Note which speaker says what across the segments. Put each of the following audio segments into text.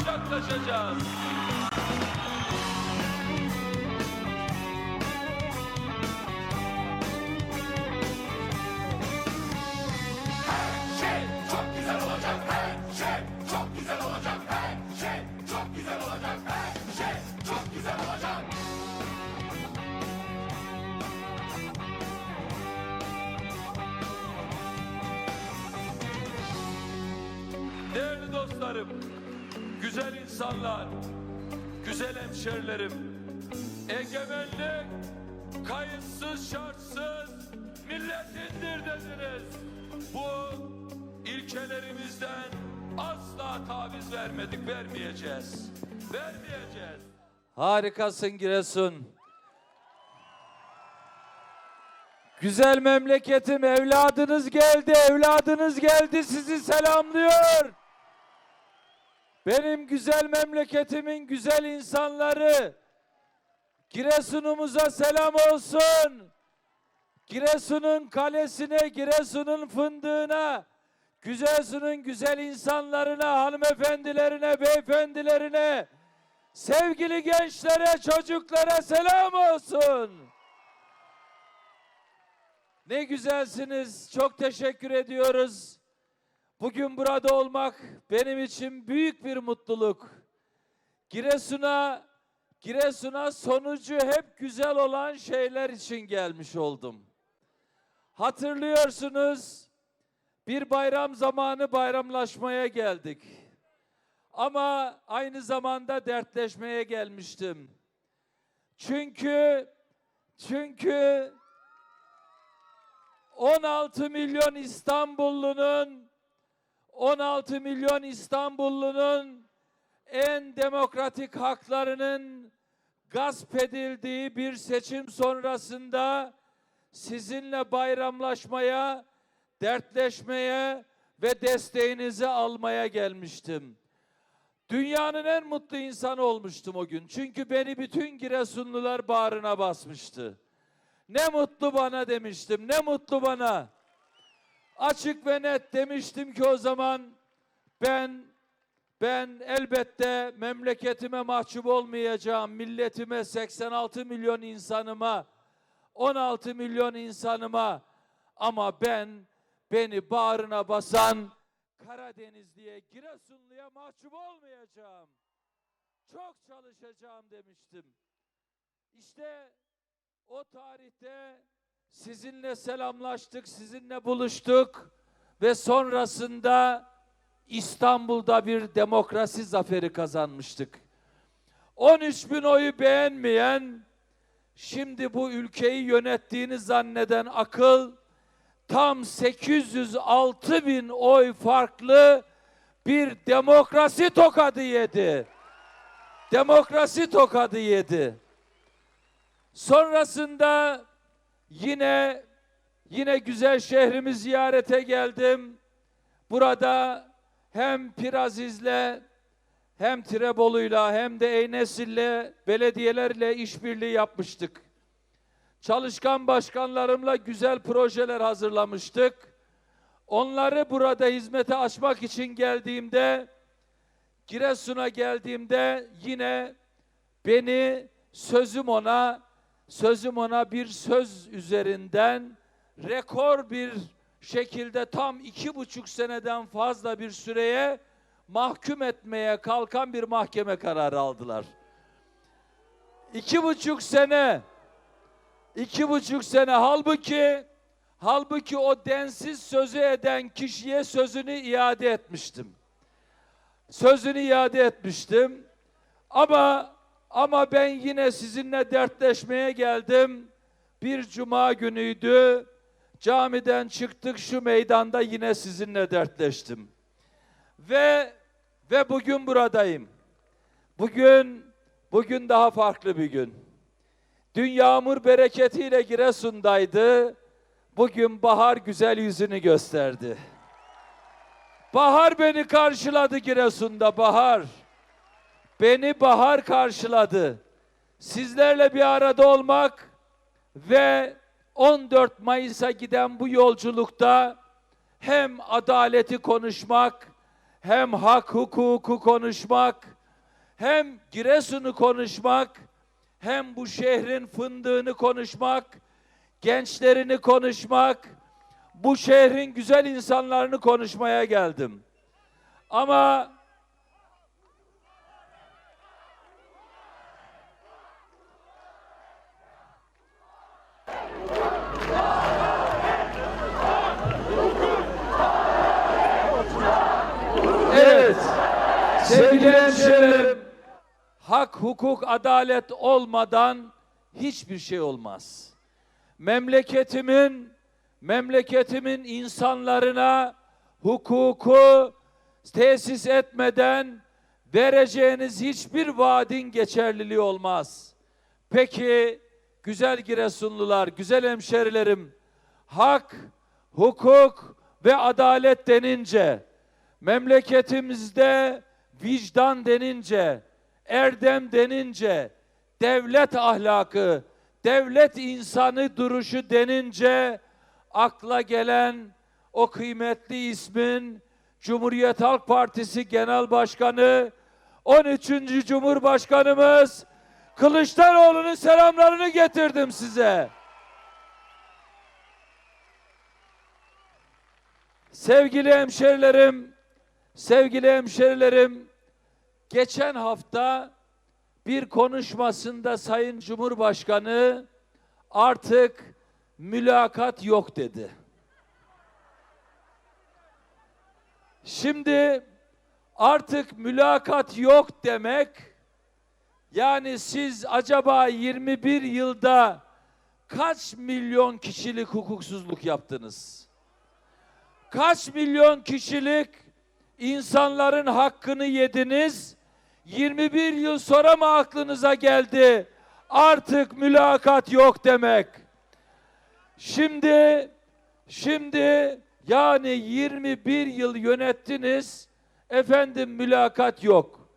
Speaker 1: kucaklaşacağız. İnsanlar, güzel hemşerilerim, egemenlik kayıtsız şartsız milletindir dediniz. Bu ilkelerimizden asla taviz vermedik, vermeyeceğiz. Vermeyeceğiz. Harikasın Giresun. Güzel memleketim evladınız geldi, evladınız geldi sizi selamlıyor. Benim güzel memleketimin güzel insanları Giresun'umuza selam olsun. Giresun'un kalesine, Giresun'un fındığına, Giresun'un güzel insanlarına, hanımefendilerine, beyefendilerine, sevgili gençlere, çocuklara selam olsun. Ne güzelsiniz. Çok teşekkür ediyoruz. Bugün burada olmak benim için büyük bir mutluluk. Giresun'a Giresun'a sonucu hep güzel olan şeyler için gelmiş oldum. Hatırlıyorsunuz bir bayram zamanı bayramlaşmaya geldik. Ama aynı zamanda dertleşmeye gelmiştim. Çünkü çünkü 16 milyon İstanbullunun 16 milyon İstanbullunun en demokratik haklarının gasp edildiği bir seçim sonrasında sizinle bayramlaşmaya, dertleşmeye ve desteğinizi almaya gelmiştim. Dünyanın en mutlu insanı olmuştum o gün. Çünkü beni bütün Giresunlular bağrına basmıştı. Ne mutlu bana demiştim. Ne mutlu bana. Açık ve net demiştim ki o zaman ben ben elbette memleketime mahcup olmayacağım. Milletime 86 milyon insanıma 16 milyon insanıma ama ben beni bağrına basan Karadenizli'ye Giresunlu'ya mahcup olmayacağım. Çok çalışacağım demiştim. İşte o tarihte sizinle selamlaştık, sizinle buluştuk ve sonrasında İstanbul'da bir demokrasi zaferi kazanmıştık. 13 bin oyu beğenmeyen, şimdi bu ülkeyi yönettiğini zanneden akıl, tam 806 bin oy farklı bir demokrasi tokadı yedi. Demokrasi tokadı yedi. Sonrasında yine yine güzel şehrimi ziyarete geldim. Burada hem Piraziz'le hem Tirebolu'yla hem de Eynesil'le belediyelerle işbirliği yapmıştık. Çalışkan başkanlarımla güzel projeler hazırlamıştık. Onları burada hizmete açmak için geldiğimde Giresun'a geldiğimde yine beni sözüm ona sözüm ona bir söz üzerinden rekor bir şekilde tam iki buçuk seneden fazla bir süreye mahkum etmeye kalkan bir mahkeme kararı aldılar. İki buçuk sene, iki buçuk sene halbuki, halbuki o densiz sözü eden kişiye sözünü iade etmiştim. Sözünü iade etmiştim. Ama ama ben yine sizinle dertleşmeye geldim. Bir cuma günüydü. Camiden çıktık şu meydanda yine sizinle dertleştim. Ve ve bugün buradayım. Bugün bugün daha farklı bir gün. Dün yağmur bereketiyle Giresun'daydı. Bugün bahar güzel yüzünü gösterdi. Bahar beni karşıladı Giresun'da bahar. Beni bahar karşıladı. Sizlerle bir arada olmak ve 14 Mayıs'a giden bu yolculukta hem adaleti konuşmak hem hak hukuku konuşmak, hem Giresun'u konuşmak, hem bu şehrin fındığını konuşmak, gençlerini konuşmak, bu şehrin güzel insanlarını konuşmaya geldim. Ama Evet. Sevgili hemşehrilerim, hak, hukuk, adalet olmadan hiçbir şey olmaz. Memleketimin memleketimin insanlarına hukuku tesis etmeden vereceğiniz hiçbir vaadin geçerliliği olmaz. Peki güzel Giresunlular, güzel hemşerilerim, hak, hukuk ve adalet denince, memleketimizde vicdan denince, erdem denince, devlet ahlakı, devlet insanı duruşu denince akla gelen o kıymetli ismin Cumhuriyet Halk Partisi Genel Başkanı 13. Cumhurbaşkanımız Kılıçdaroğlu'nun selamlarını getirdim size. Sevgili hemşerilerim, sevgili hemşerilerim, geçen hafta bir konuşmasında Sayın Cumhurbaşkanı artık mülakat yok dedi. Şimdi artık mülakat yok demek yani siz acaba 21 yılda kaç milyon kişilik hukuksuzluk yaptınız? Kaç milyon kişilik insanların hakkını yediniz? 21 yıl sonra mı aklınıza geldi? Artık mülakat yok demek. Şimdi şimdi yani 21 yıl yönettiniz. Efendim mülakat yok.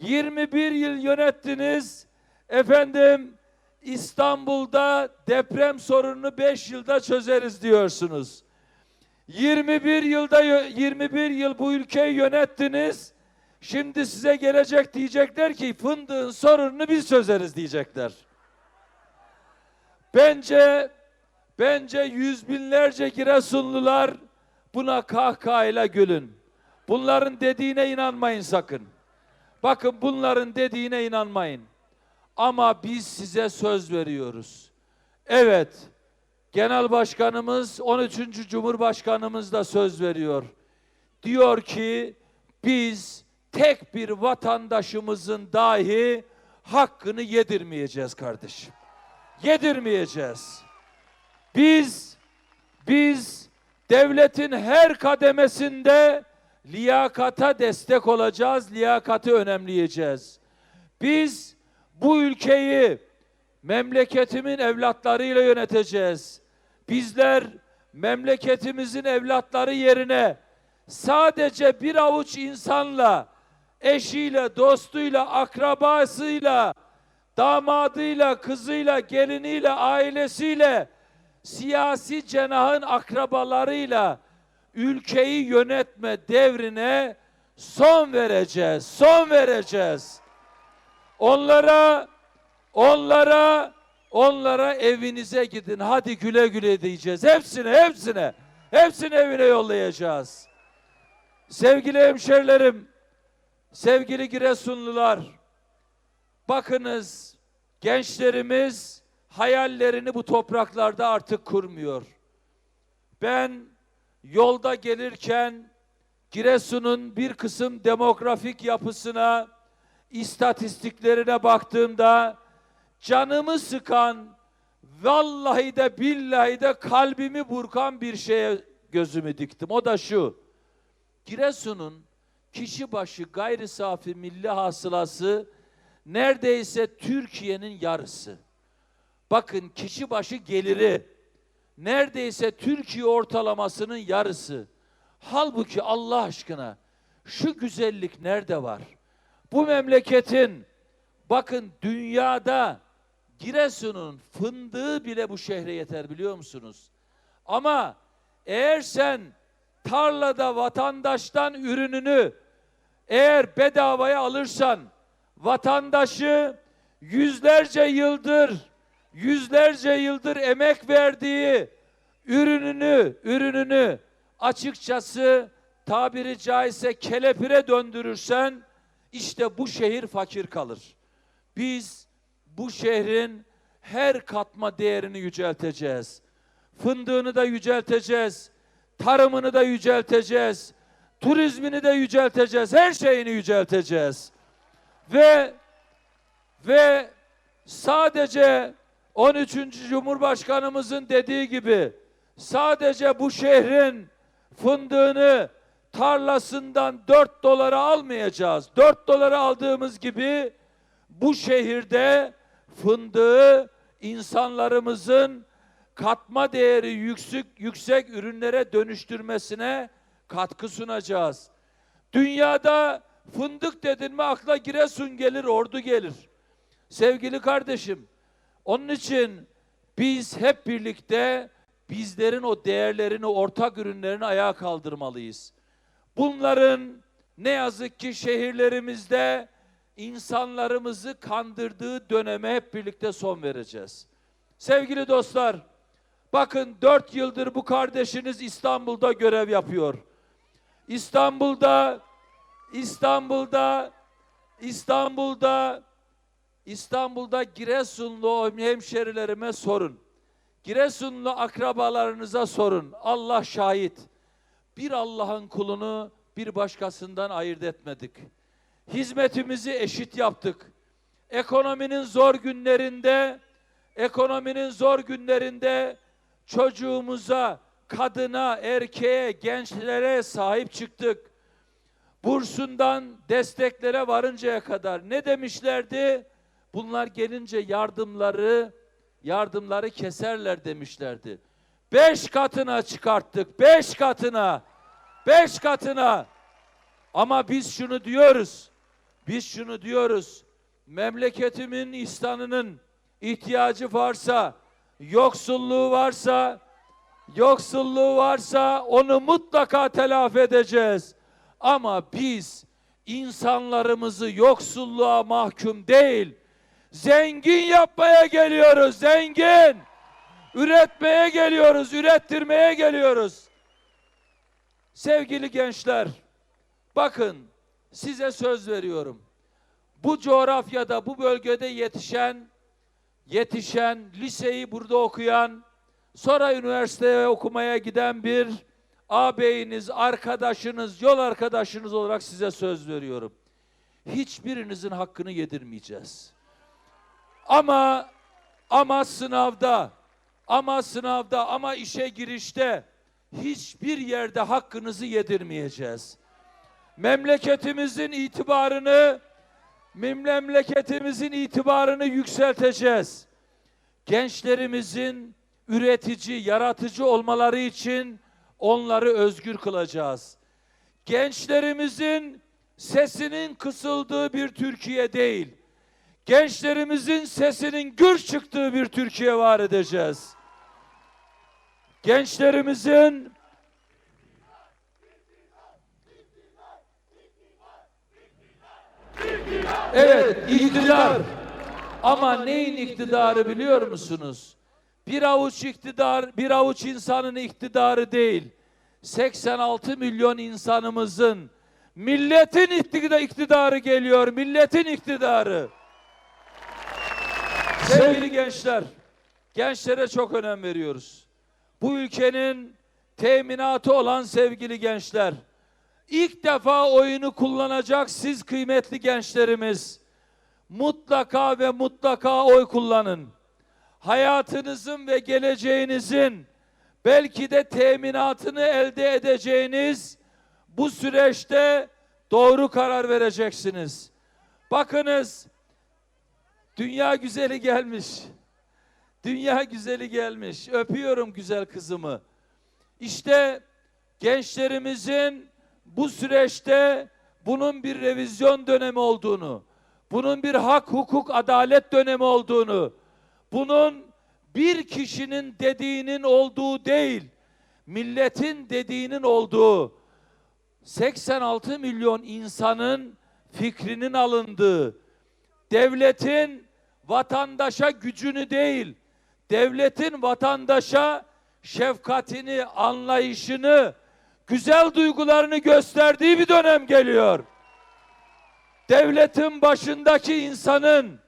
Speaker 1: 21 yıl yönettiniz. Efendim İstanbul'da deprem sorununu 5 yılda çözeriz diyorsunuz. 21 yılda yö- 21 yıl bu ülkeyi yönettiniz. Şimdi size gelecek diyecekler ki fındığın sorununu biz çözeriz diyecekler. Bence bence yüz binlerce Giresunlular buna kahkahayla gülün. Bunların dediğine inanmayın sakın. Bakın bunların dediğine inanmayın. Ama biz size söz veriyoruz. Evet, Genel Başkanımız, 13. Cumhurbaşkanımız da söz veriyor. Diyor ki biz tek bir vatandaşımızın dahi hakkını yedirmeyeceğiz kardeşim. Yedirmeyeceğiz. Biz biz devletin her kademesinde liyakata destek olacağız, liyakati önemleyeceğiz. Biz bu ülkeyi memleketimin evlatlarıyla yöneteceğiz. Bizler memleketimizin evlatları yerine sadece bir avuç insanla, eşiyle, dostuyla, akrabasıyla, damadıyla, kızıyla, geliniyle, ailesiyle, siyasi cenahın akrabalarıyla ülkeyi yönetme devrine son vereceğiz. Son vereceğiz. Onlara onlara onlara evinize gidin. Hadi güle güle diyeceğiz. Hepsine, hepsine. Hepsini evine yollayacağız. Sevgili hemşerilerim, sevgili Giresunlular, bakınız gençlerimiz hayallerini bu topraklarda artık kurmuyor. Ben yolda gelirken Giresun'un bir kısım demografik yapısına, istatistiklerine baktığımda canımı sıkan, vallahi de billahi de kalbimi burkan bir şeye gözümü diktim. O da şu. Giresun'un kişi başı gayri safi milli hasılası neredeyse Türkiye'nin yarısı. Bakın kişi başı geliri neredeyse Türkiye ortalamasının yarısı. Halbuki Allah aşkına şu güzellik nerede var? Bu memleketin bakın dünyada Giresun'un fındığı bile bu şehre yeter biliyor musunuz? Ama eğer sen tarlada vatandaştan ürününü eğer bedavaya alırsan vatandaşı yüzlerce yıldır yüzlerce yıldır emek verdiği ürününü ürününü açıkçası tabiri caizse kelepire döndürürsen işte bu şehir fakir kalır. Biz bu şehrin her katma değerini yücelteceğiz. Fındığını da yücelteceğiz. Tarımını da yücelteceğiz. Turizmini de yücelteceğiz. Her şeyini yücelteceğiz. Ve ve sadece 13. Cumhurbaşkanımızın dediği gibi sadece bu şehrin fındığını tarlasından 4 dolara almayacağız. 4 dolara aldığımız gibi bu şehirde fındığı insanlarımızın katma değeri yüksek yüksek ürünlere dönüştürmesine katkı sunacağız. Dünyada fındık dedin mi akla Giresun gelir, Ordu gelir. Sevgili kardeşim, onun için biz hep birlikte bizlerin o değerlerini, ortak ürünlerini ayağa kaldırmalıyız. Bunların ne yazık ki şehirlerimizde insanlarımızı kandırdığı döneme hep birlikte son vereceğiz. Sevgili dostlar, bakın dört yıldır bu kardeşiniz İstanbul'da görev yapıyor. İstanbul'da, İstanbul'da, İstanbul'da, İstanbul'da Giresunlu hemşerilerime sorun. Giresunlu akrabalarınıza sorun. Allah şahit. Bir Allah'ın kulunu bir başkasından ayırt etmedik. Hizmetimizi eşit yaptık. Ekonominin zor günlerinde, ekonominin zor günlerinde çocuğumuza, kadına, erkeğe, gençlere sahip çıktık. Bursundan desteklere varıncaya kadar ne demişlerdi? Bunlar gelince yardımları yardımları keserler demişlerdi. Beş katına çıkarttık. Beş katına. Beş katına. Ama biz şunu diyoruz. Biz şunu diyoruz. Memleketimin İslam'ının ihtiyacı varsa, yoksulluğu varsa, yoksulluğu varsa onu mutlaka telafi edeceğiz. Ama biz insanlarımızı yoksulluğa mahkum değil, zengin yapmaya geliyoruz, zengin. Üretmeye geliyoruz, ürettirmeye geliyoruz. Sevgili gençler, bakın size söz veriyorum. Bu coğrafyada, bu bölgede yetişen, yetişen, liseyi burada okuyan, sonra üniversiteye okumaya giden bir ağabeyiniz, arkadaşınız, yol arkadaşınız olarak size söz veriyorum. Hiçbirinizin hakkını yedirmeyeceğiz. Ama ama sınavda, ama sınavda, ama işe girişte hiçbir yerde hakkınızı yedirmeyeceğiz. Memleketimizin itibarını memleketimizin itibarını yükselteceğiz. Gençlerimizin üretici, yaratıcı olmaları için onları özgür kılacağız. Gençlerimizin sesinin kısıldığı bir Türkiye değil, gençlerimizin sesinin gür çıktığı bir Türkiye var edeceğiz. Gençlerimizin Evet, iktidar. Ama neyin iktidarı biliyor musunuz? Bir avuç iktidar, bir avuç insanın iktidarı değil. 86 milyon insanımızın milletin iktida- iktidarı geliyor, milletin iktidarı. Sevgili gençler, gençlere çok önem veriyoruz. Bu ülkenin teminatı olan sevgili gençler, ilk defa oyunu kullanacak siz kıymetli gençlerimiz, mutlaka ve mutlaka oy kullanın. Hayatınızın ve geleceğinizin belki de teminatını elde edeceğiniz bu süreçte doğru karar vereceksiniz. Bakınız, dünya güzeli gelmiş. Dünya güzeli gelmiş. Öpüyorum güzel kızımı. İşte gençlerimizin bu süreçte bunun bir revizyon dönemi olduğunu, bunun bir hak, hukuk, adalet dönemi olduğunu, bunun bir kişinin dediğinin olduğu değil, milletin dediğinin olduğu, 86 milyon insanın fikrinin alındığı, devletin vatandaşa gücünü değil, devletin vatandaşa şefkatini, anlayışını, güzel duygularını gösterdiği bir dönem geliyor. Devletin başındaki insanın,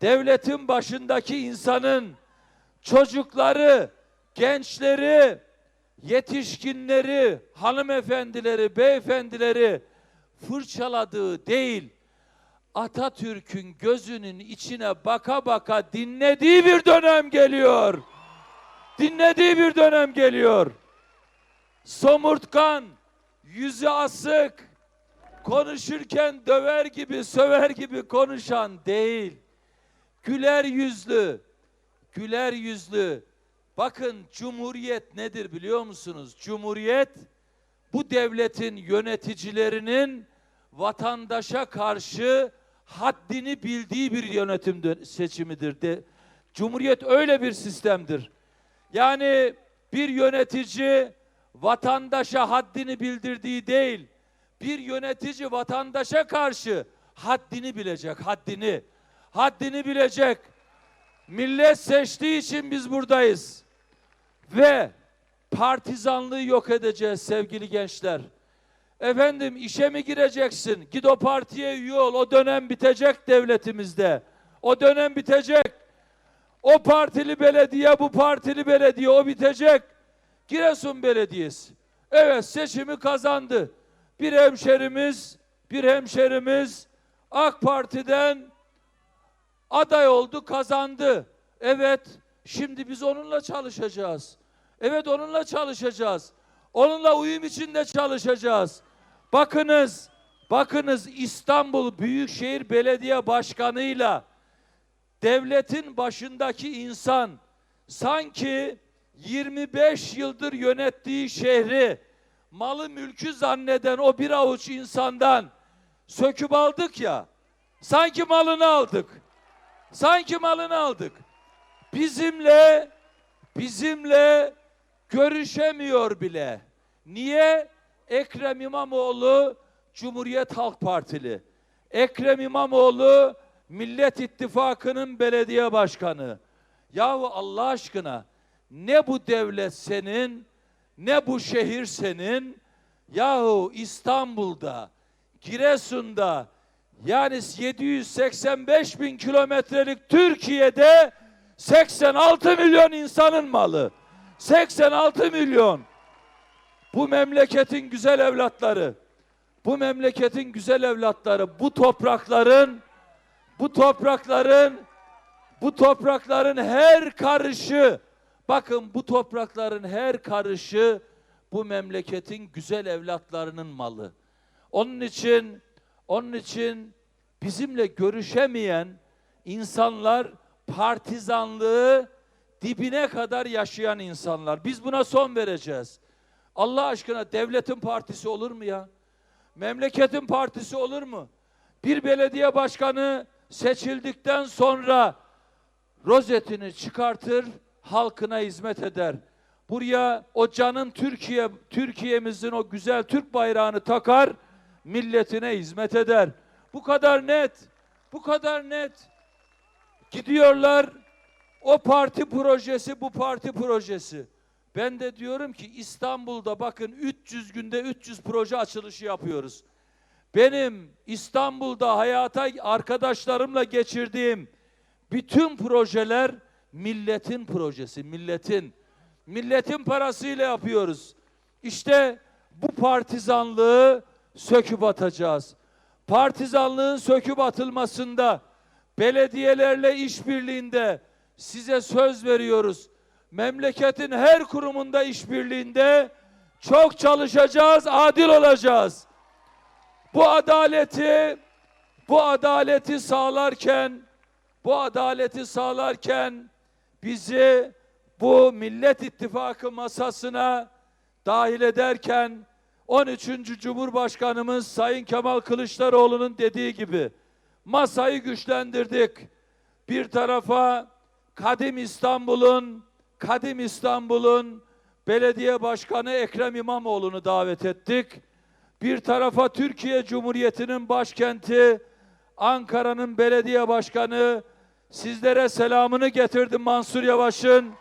Speaker 1: devletin başındaki insanın çocukları, gençleri, yetişkinleri, hanımefendileri, beyefendileri fırçaladığı değil, Atatürk'ün gözünün içine baka baka dinlediği bir dönem geliyor. Dinlediği bir dönem geliyor. Somurtkan, yüzü asık, konuşurken döver gibi, söver gibi konuşan değil. Güler yüzlü, güler yüzlü. Bakın cumhuriyet nedir biliyor musunuz? Cumhuriyet bu devletin yöneticilerinin vatandaşa karşı haddini bildiği bir yönetim seçimidir. De, Cumhuriyet öyle bir sistemdir. Yani bir yönetici vatandaşa haddini bildirdiği değil, bir yönetici vatandaşa karşı haddini bilecek, haddini. Haddini bilecek. Millet seçtiği için biz buradayız. Ve partizanlığı yok edeceğiz sevgili gençler. Efendim işe mi gireceksin? Git o partiye üye ol. O dönem bitecek devletimizde. O dönem bitecek. O partili belediye, bu partili belediye o bitecek. Giresun Belediyesi. Evet seçimi kazandı. Bir hemşerimiz, bir hemşerimiz AK Parti'den aday oldu, kazandı. Evet, şimdi biz onunla çalışacağız. Evet, onunla çalışacağız. Onunla uyum içinde çalışacağız. Bakınız, bakınız İstanbul Büyükşehir Belediye Başkanı'yla devletin başındaki insan sanki 25 yıldır yönettiği şehri malı mülkü zanneden o bir avuç insandan söküp aldık ya. Sanki malını aldık. Sanki malını aldık. Bizimle bizimle görüşemiyor bile. Niye? Ekrem İmamoğlu Cumhuriyet Halk Partili. Ekrem İmamoğlu Millet İttifakı'nın belediye başkanı. Yahu Allah aşkına ne bu devlet senin ne bu şehir senin. Yahu İstanbul'da, Giresun'da yani 785 bin kilometrelik Türkiye'de 86 milyon insanın malı. 86 milyon. Bu memleketin güzel evlatları, bu memleketin güzel evlatları, bu toprakların, bu toprakların, bu toprakların her karışı, bakın bu toprakların her karışı bu memleketin güzel evlatlarının malı. Onun için, onun için bizimle görüşemeyen insanlar partizanlığı dibine kadar yaşayan insanlar. Biz buna son vereceğiz. Allah aşkına devletin partisi olur mu ya? Memleketin partisi olur mu? Bir belediye başkanı seçildikten sonra rozetini çıkartır, halkına hizmet eder. Buraya o canın Türkiye Türkiye'mizin o güzel Türk bayrağını takar, milletine hizmet eder. Bu kadar net. Bu kadar net. Gidiyorlar o parti projesi, bu parti projesi. Ben de diyorum ki İstanbul'da bakın 300 günde 300 proje açılışı yapıyoruz. Benim İstanbul'da hayata arkadaşlarımla geçirdiğim bütün projeler milletin projesi, milletin. Milletin parasıyla yapıyoruz. İşte bu partizanlığı söküp atacağız. Partizanlığın söküp atılmasında belediyelerle işbirliğinde size söz veriyoruz. Memleketin her kurumunda işbirliğinde çok çalışacağız, adil olacağız. Bu adaleti bu adaleti sağlarken bu adaleti sağlarken bizi bu Millet İttifakı masasına dahil ederken 13. Cumhurbaşkanımız Sayın Kemal Kılıçdaroğlu'nun dediği gibi masayı güçlendirdik. Bir tarafa Kadim İstanbul'un Kadim İstanbul'un belediye başkanı Ekrem İmamoğlu'nu davet ettik. bir tarafa Türkiye Cumhuriyeti'nin başkenti, Ankara'nın belediye başkanı, sizlere selamını getirdim Mansur Yavaş'ın.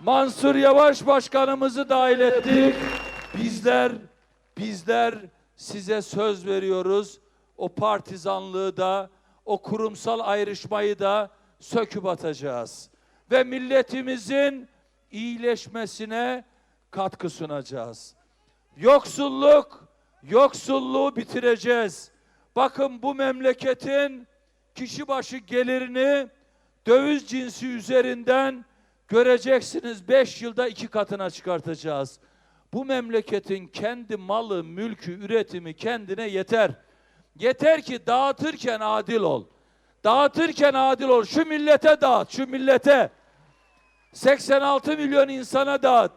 Speaker 1: Mansur Yavaş başkanımızı dahil ettik. Bizler, bizler size söz veriyoruz. O partizanlığı da, o kurumsal ayrışmayı da söküp atacağız. Ve milletimizin iyileşmesine katkı sunacağız. Yoksulluk, yoksulluğu bitireceğiz. Bakın bu memleketin kişi başı gelirini döviz cinsi üzerinden göreceksiniz 5 yılda iki katına çıkartacağız. Bu memleketin kendi malı, mülkü, üretimi kendine yeter. Yeter ki dağıtırken adil ol. Dağıtırken adil ol. Şu millete dağıt, şu millete. 86 milyon insana dağıt.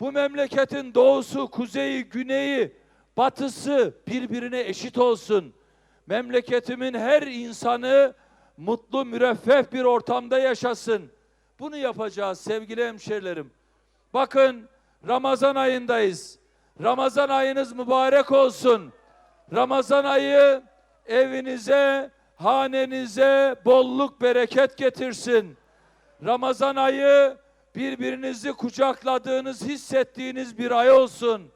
Speaker 1: Bu memleketin doğusu, kuzeyi, güneyi, batısı birbirine eşit olsun. Memleketimin her insanı mutlu, müreffeh bir ortamda yaşasın. Bunu yapacağız sevgili hemşerilerim. Bakın Ramazan ayındayız. Ramazan ayınız mübarek olsun. Ramazan ayı evinize, hanenize bolluk bereket getirsin. Ramazan ayı birbirinizi kucakladığınız, hissettiğiniz bir ay olsun.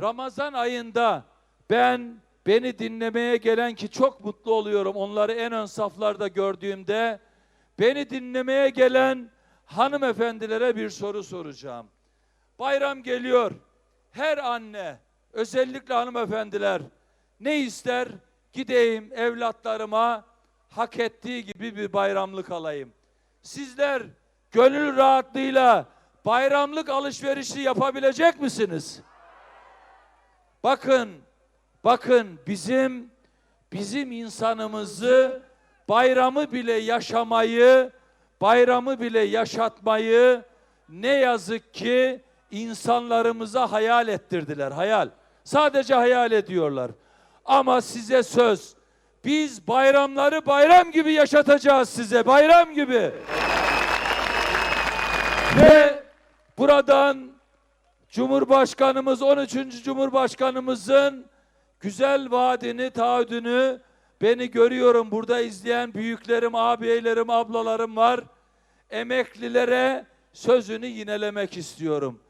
Speaker 1: Ramazan ayında ben beni dinlemeye gelen ki çok mutlu oluyorum onları en ön saflarda gördüğümde beni dinlemeye gelen hanımefendilere bir soru soracağım. Bayram geliyor. Her anne, özellikle hanımefendiler ne ister? Gideyim evlatlarıma hak ettiği gibi bir bayramlık alayım. Sizler gönül rahatlığıyla bayramlık alışverişi yapabilecek misiniz? Bakın, bakın bizim bizim insanımızı bayramı bile yaşamayı, bayramı bile yaşatmayı ne yazık ki insanlarımıza hayal ettirdiler. Hayal. Sadece hayal ediyorlar. Ama size söz. Biz bayramları bayram gibi yaşatacağız size. Bayram gibi. Ve buradan Cumhurbaşkanımız 13. Cumhurbaşkanımızın güzel vaadini, taahhüdünü beni görüyorum. Burada izleyen büyüklerim, ağabeylerim, ablalarım var. Emeklilere sözünü yinelemek istiyorum.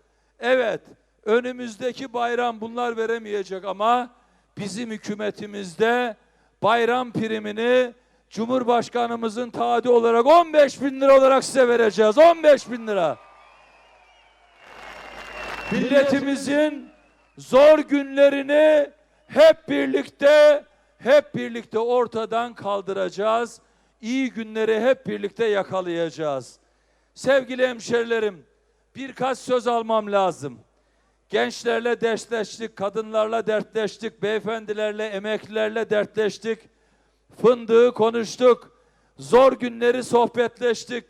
Speaker 1: Evet, önümüzdeki bayram bunlar veremeyecek ama bizim hükümetimizde bayram primini Cumhurbaşkanımızın taahhüdü olarak 15 bin lira olarak size vereceğiz. 15 bin lira. Milletimizin zor günlerini hep birlikte hep birlikte ortadan kaldıracağız. İyi günleri hep birlikte yakalayacağız. Sevgili hemşerilerim, birkaç söz almam lazım. Gençlerle dertleştik, kadınlarla dertleştik, beyefendilerle, emeklilerle dertleştik. Fındığı konuştuk. Zor günleri sohbetleştik.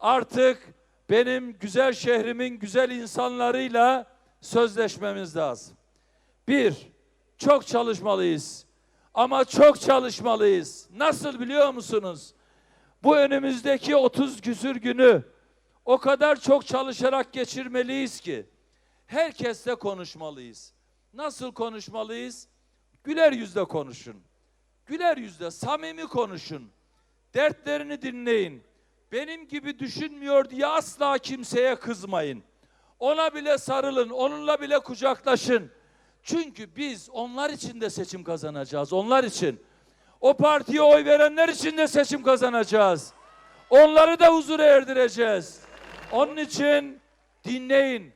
Speaker 1: Artık benim güzel şehrimin güzel insanlarıyla sözleşmemiz lazım. Bir, çok çalışmalıyız. Ama çok çalışmalıyız. Nasıl biliyor musunuz? Bu önümüzdeki 30 küsür günü o kadar çok çalışarak geçirmeliyiz ki herkesle konuşmalıyız. Nasıl konuşmalıyız? Güler yüzle konuşun. Güler yüzle, samimi konuşun. Dertlerini dinleyin. Benim gibi düşünmüyor diye asla kimseye kızmayın. Ona bile sarılın, onunla bile kucaklaşın. Çünkü biz onlar için de seçim kazanacağız. Onlar için. O partiye oy verenler için de seçim kazanacağız. Onları da huzura erdireceğiz. Onun için dinleyin.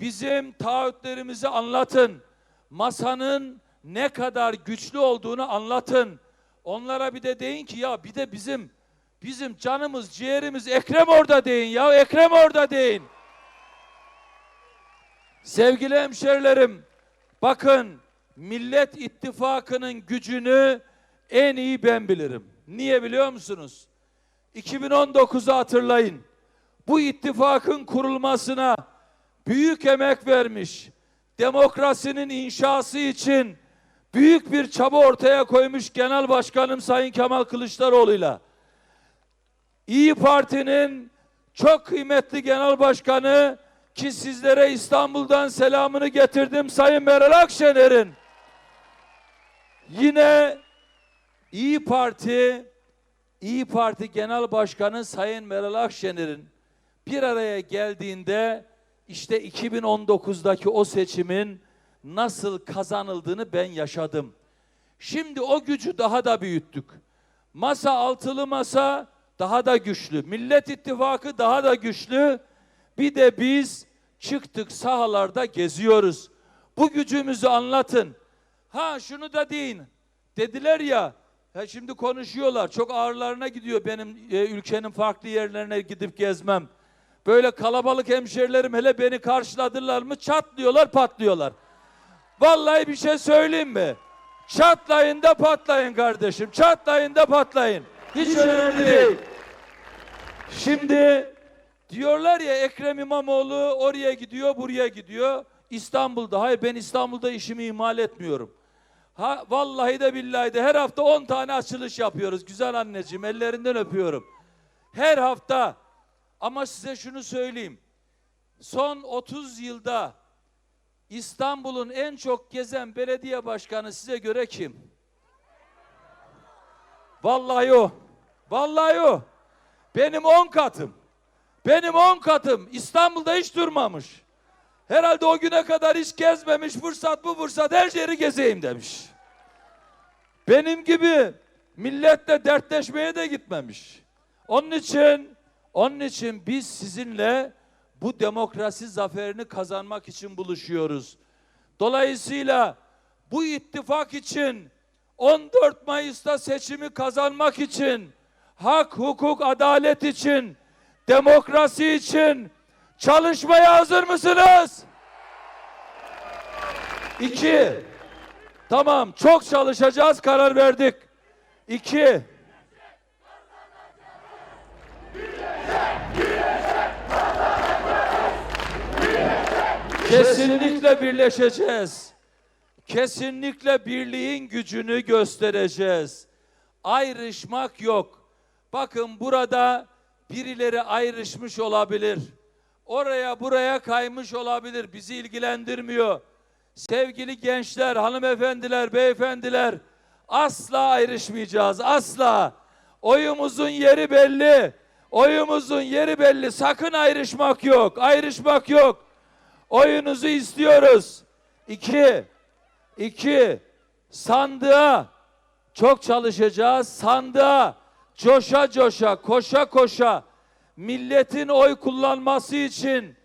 Speaker 1: Bizim taahhütlerimizi anlatın. Masanın ne kadar güçlü olduğunu anlatın. Onlara bir de deyin ki ya bir de bizim bizim canımız, ciğerimiz Ekrem orada deyin ya Ekrem orada deyin. Sevgili hemşerilerim, bakın Millet İttifakı'nın gücünü en iyi ben bilirim. Niye biliyor musunuz? 2019'u hatırlayın. Bu ittifakın kurulmasına büyük emek vermiş, demokrasinin inşası için büyük bir çaba ortaya koymuş Genel Başkanım Sayın Kemal Kılıçdaroğlu'yla. İyi Parti'nin çok kıymetli Genel Başkanı ki sizlere İstanbul'dan selamını getirdim Sayın Meral Akşener'in. Yine İyi Parti İyi Parti Genel Başkanı Sayın Meral Akşener'in bir araya geldiğinde işte 2019'daki o seçimin nasıl kazanıldığını ben yaşadım. Şimdi o gücü daha da büyüttük. Masa altılı masa daha da güçlü. Millet İttifakı daha da güçlü. Bir de biz çıktık sahalarda geziyoruz. Bu gücümüzü anlatın. Ha şunu da deyin. Dediler ya, ya şimdi konuşuyorlar. Çok ağırlarına gidiyor benim e, ülkenin farklı yerlerine gidip gezmem. Böyle kalabalık hemşerilerim hele beni karşıladılar mı çatlıyorlar patlıyorlar. Vallahi bir şey söyleyeyim mi? Çatlayın da patlayın kardeşim. Çatlayın da patlayın. Hiç önemli değil. Şimdi diyorlar ya Ekrem İmamoğlu oraya gidiyor, buraya gidiyor. İstanbul'da. Hayır ben İstanbul'da işimi ihmal etmiyorum. Ha vallahi de billahi de her hafta 10 tane açılış yapıyoruz. Güzel anneciğim ellerinden öpüyorum. Her hafta ama size şunu söyleyeyim. Son 30 yılda İstanbul'un en çok gezen belediye başkanı size göre kim? Vallahi o. Vallahi o. Benim 10 katım. Benim 10 katım. İstanbul'da hiç durmamış. Herhalde o güne kadar hiç gezmemiş. Fırsat bu fırsat her yeri gezeyim demiş. Benim gibi milletle dertleşmeye de gitmemiş. Onun için onun için biz sizinle bu demokrasi zaferini kazanmak için buluşuyoruz. Dolayısıyla bu ittifak için 14 Mayıs'ta seçimi kazanmak için hak, hukuk, adalet için, demokrasi için çalışmaya hazır mısınız? İki, tamam çok çalışacağız karar verdik. İki, Kesinlikle birleşeceğiz. Kesinlikle birliğin gücünü göstereceğiz. Ayrışmak yok. Bakın burada birileri ayrışmış olabilir. Oraya buraya kaymış olabilir. Bizi ilgilendirmiyor. Sevgili gençler, hanımefendiler, beyefendiler asla ayrışmayacağız. Asla. Oyumuzun yeri belli. Oyumuzun yeri belli. Sakın ayrışmak yok. Ayrışmak yok. Oyunuzu istiyoruz. İki, iki, sandığa çok çalışacağız. Sandığa coşa coşa, koşa koşa milletin oy kullanması için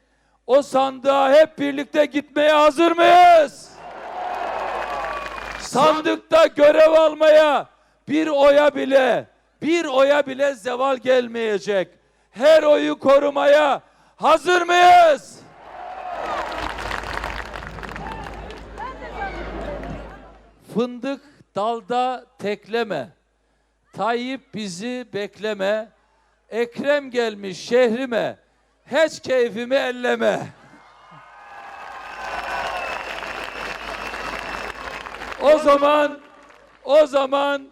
Speaker 1: o sandığa hep birlikte gitmeye hazır mıyız? Sandıkta görev almaya bir oya bile, bir oya bile zeval gelmeyecek. Her oyu korumaya hazır mıyız? Fındık dalda tekleme. Tayyip bizi bekleme. Ekrem gelmiş şehrime. Hiç keyfimi elleme. O zaman o zaman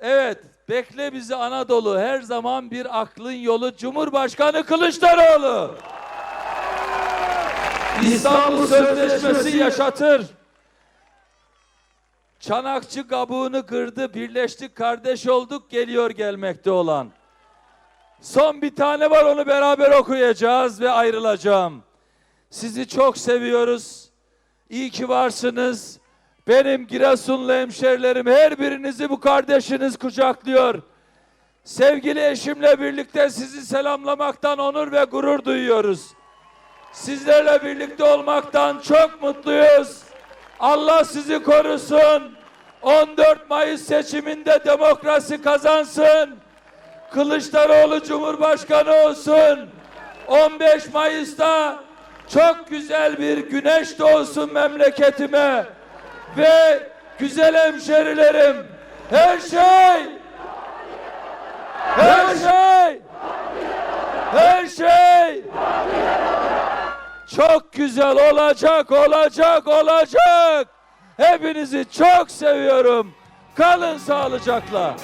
Speaker 1: evet bekle bizi Anadolu her zaman bir aklın yolu Cumhurbaşkanı Kılıçdaroğlu. İstanbul Sözleşmesi yaşatır. Çanakçı kabuğunu kırdı, birleştik, kardeş olduk, geliyor gelmekte olan. Son bir tane var, onu beraber okuyacağız ve ayrılacağım. Sizi çok seviyoruz. İyi ki varsınız. Benim Giresunlu hemşerilerim her birinizi bu kardeşiniz kucaklıyor. Sevgili eşimle birlikte sizi selamlamaktan onur ve gurur duyuyoruz. Sizlerle birlikte olmaktan çok mutluyuz. Allah sizi korusun. 14 Mayıs seçiminde demokrasi kazansın. Kılıçdaroğlu Cumhurbaşkanı olsun. 15 Mayıs'ta çok güzel bir güneş doğsun memleketime. Ve güzel hemşerilerim her şey her şey her şey çok güzel olacak, olacak, olacak. Hepinizi çok seviyorum. Kalın sağlıcakla.